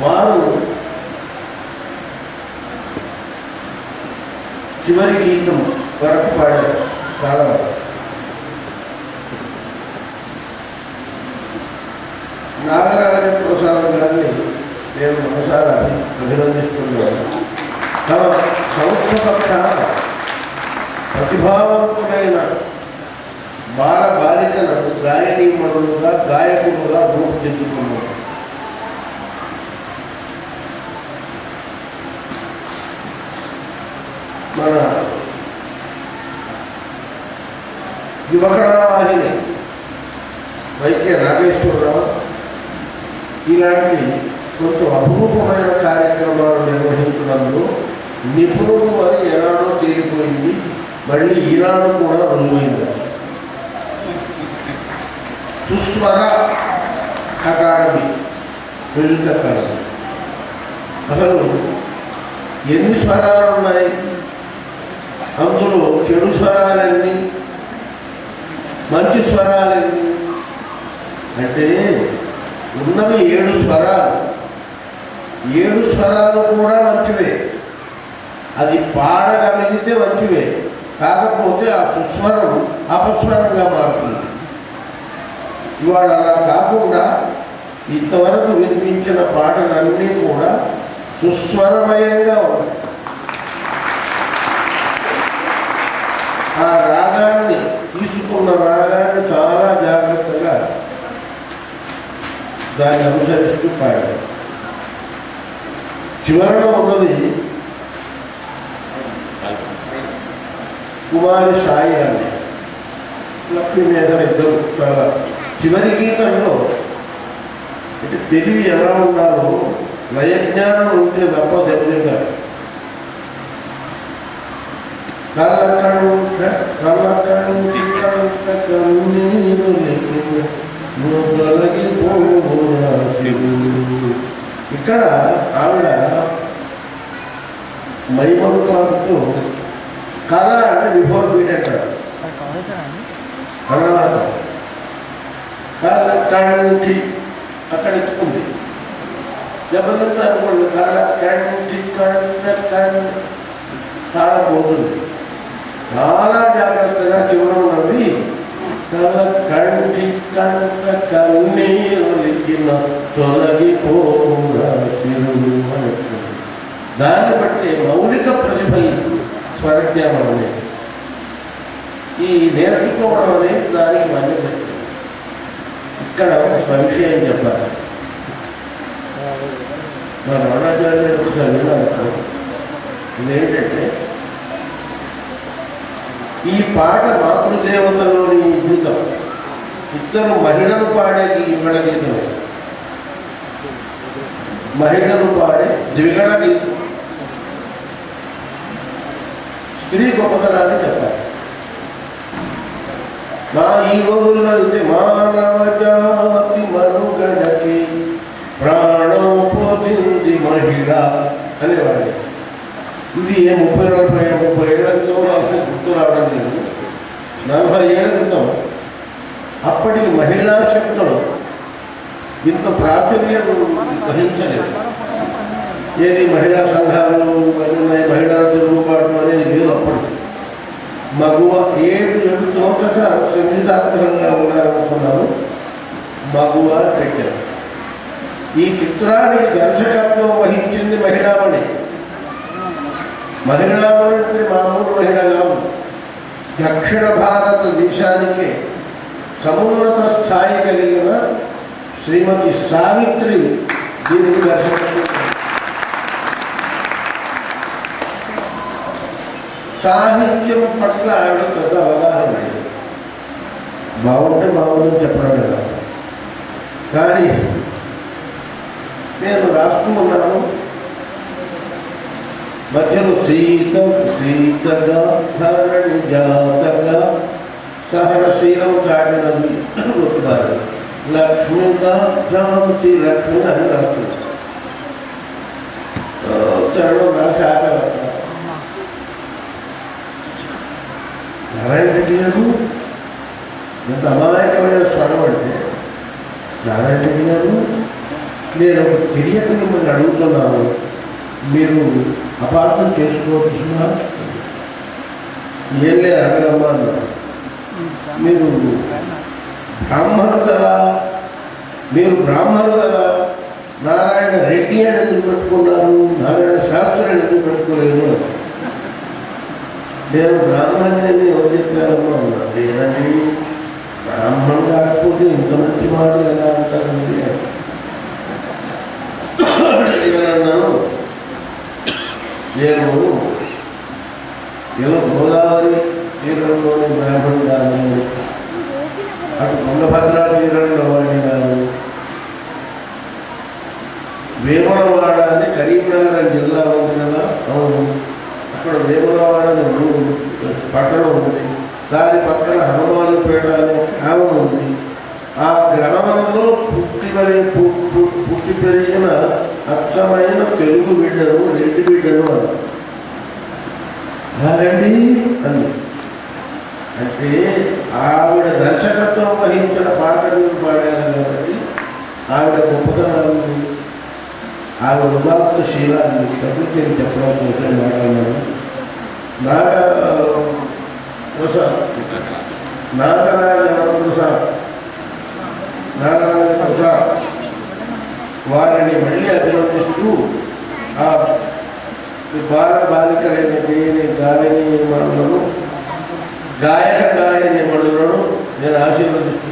వారు చివరి గీతం వరకు పాడారు. చాలా నాగరాజ ప్రసాద్ గారిని నేను ఒకసారి అభినందిస్తున్నాను. తమ సంస్థ ప్రతిభావంతుడైన బాల బాలికలను గాయనీమణులుగా గాయకులుగా రూపుదిద్దుకున్నారు. యువకళావాహిని వైద్య నాగేశ్వరరావు ఇలాంటి కొంచెం అపురూపమైన కార్యక్రమాలు నిర్వహించడంలో నిపుణులు అని ఏనాడో తేలిపోయింది. మళ్ళీ ఈనాడు కూడా రుజువైంది సుస్వర అకాడమీ మ్యూజిక్ అకాడమీ. అసలు ఎన్ని స్వరాలు ఉన్నాయి అందులో చెడు స్వరాలన్నీ మంచి స్వరాలు. అంటే ఉన్నవి ఏడు స్వరాలు. ఏడు స్వరాలు కూడా మంచివే. అది పాడగలిగితే మంచివే. కాకపోతే ఆ సుస్వరం అపస్వరంగా మారుతుంది. ఇవాళ అలా కాకుండా ఇంతవరకు వినిపించిన పాటలన్నీ కూడా సుస్వరమయంగా ఉన్నాయి ఆ రాగాన్ని తీసుకున్న రాగాన్ని చాలా జాగ్రత్తగా దాన్ని అనుసరిస్తూ పాడారు. చివరిలో ఉన్నది కుమారి సాయి అని. లక్ష్మీ మేధ ఇద్దరు చాలా. చివరి గీతంలో అంటే తెలివి ఎలా ఉండాలో లయజ్ఞానం ఉంటే తప్ప తెలియదు. కళ్ళకంట కళ్ళకంట కన్నీరు ఇక్కడ ఆవిడ మైమలు కళ అంటే బిఫోర్ పీరియడ్ కర్ణాటక కళ కంటి అక్కడ ఎత్తుకుంది. జబర్దస్త్ అనుకోండి కళ కంటి కంట కంట తాళపోతుంది చాలా జాగ్రత్తగా చివరం నవ్వి తల కంటి కంట తొలగిపోకుండా దాన్ని బట్టి మౌలిక ప్రతిభ స్వరజ్ఞానం అనేది ఈ నేర్చుకోవడం అనేది దానికి మధ్య ఇక్కడ ఒక విషయం చెప్పాలి మా రామాచార్య చదివినాను ఇదేంటంటే ఈ పాట మాతృదేవతలోని ఈ గీతం ఇద్దరు మహిళలు పాడే ఈ గీతం మహిళలు పాడే ద్విగణ గీతం. స్త్రీ గొప్పతనాన్ని చెప్పాలి. నా ఈ రోజుల్లో అయితే మానవ జాతి మనుగడకి ప్రాణం పోసింది మహిళ అనేవాడు ఇది ఏ ముప్పై నలభై ముప్పై ఏళ్ళ క్రితం అసలు గుర్తు రావడం లేదు. నలభై ఏళ్ళ క్రితం అప్పటికి మహిళా శక్తులు ఇంత ప్రాచుర్యం వహించలేదు. ఏది మహిళా సంఘాలు ఉన్నాయి మహిళా తిరుగుబాటు అనేది లేదు అప్పుడు మగువ ఏడు ఏడు చోట్ల సంగీతాత్మకంగా ఉండాలనుకున్నాను మగువ పెట్టారు. ఈ చిత్రానికి దర్శకత్వం వహించింది మహిళామణి. మహిళామణి అంటే మామూలు మహిళ కాదు. దక్షిణ భారతదేశానికి సమున్నత స్థాయి కలిగిన శ్రీమతి సావిత్రి దీనికి దర్శనం సాహిత్యం పట్ల ఆవిడ పెద్ద అవగాహన లేదు. బాగుంటే బాగుందని చెప్పడం కదా. కానీ నేను రాస్తూ ఉన్నాను మధ్యలో సీత సీతగా ధరణి జాతగా సహన సహనశీలం చాటినది గుర్తున్నారు లక్ష్మిగా శ్రీ లక్ష్మి అని రాస్తుంది. చరణం రాశాక నారాయణ రెడ్డి గారు? ఎంత అమాయకమైన స్వరం అంటే నారాయణ రెడ్డి గారు నేను తెలియక మిమ్మల్ని అడుగుతున్నాను. మీరు అపార్థం చేసుకోవచ్చున్నా ఏం లేదు అడగమ్మా అన్నారు. మీరు బ్రాహ్మణు కదా మీరు బ్రాహ్మణు కదా నారాయణ రెడ్డి అని ఎందుకు పెట్టుకున్నారు? నారాయణ శాస్త్రి అని ఎందుకు పెట్టుకోలేదు? నేను బ్రాహ్మణుని ఎవరు చెప్పారమ్మా లేదండి బ్రాహ్మణుడు కాకపోతే ఇంత మంచి మాట ఎలా అంటారండి అన్నాను నేను ఏదో గోదావరి తీరంలోని బ్రాహ్మణుడు కాదు అటు తుంగభద్రా తీరంలో వాడిని కాదు వేములవాడ అని కరీంనగర్ జిల్లా ఉంది కదా అవును. అక్కడ వేమలవాడ అని పట్టణం ఉంది. దాని పక్కన హనుమానుపేట అనే గ్రామం ఉంది. ఆ గ్రామంలో పుట్టి పుట్టి పెరిగిన అచ్చమైన తెలుగు బిడ్డను రెడ్డి బిడ్డను అన్నారు. అంది అంటే ఆవిడ దర్శకత్వం వహించిన పాటలు పాడారు కాబట్టి ఆవిడ గొప్పతనం ఉంది. ఆవిడ ఉదాత్త శీలాన్ని ప్రకృతిని చెప్పడం కోసం మాట్లాడినాను నాగ ప్రసాద్. నాగరాజ ప్రసాద్. నాగరాజ ప్రసాద్. వారిని మళ్ళీ అభినందిస్తూ ఆ బాల బాలికలైన దేని గాలిని మనలను గాయక గాయని మనులను నేను ఆశీర్వదిస్తూ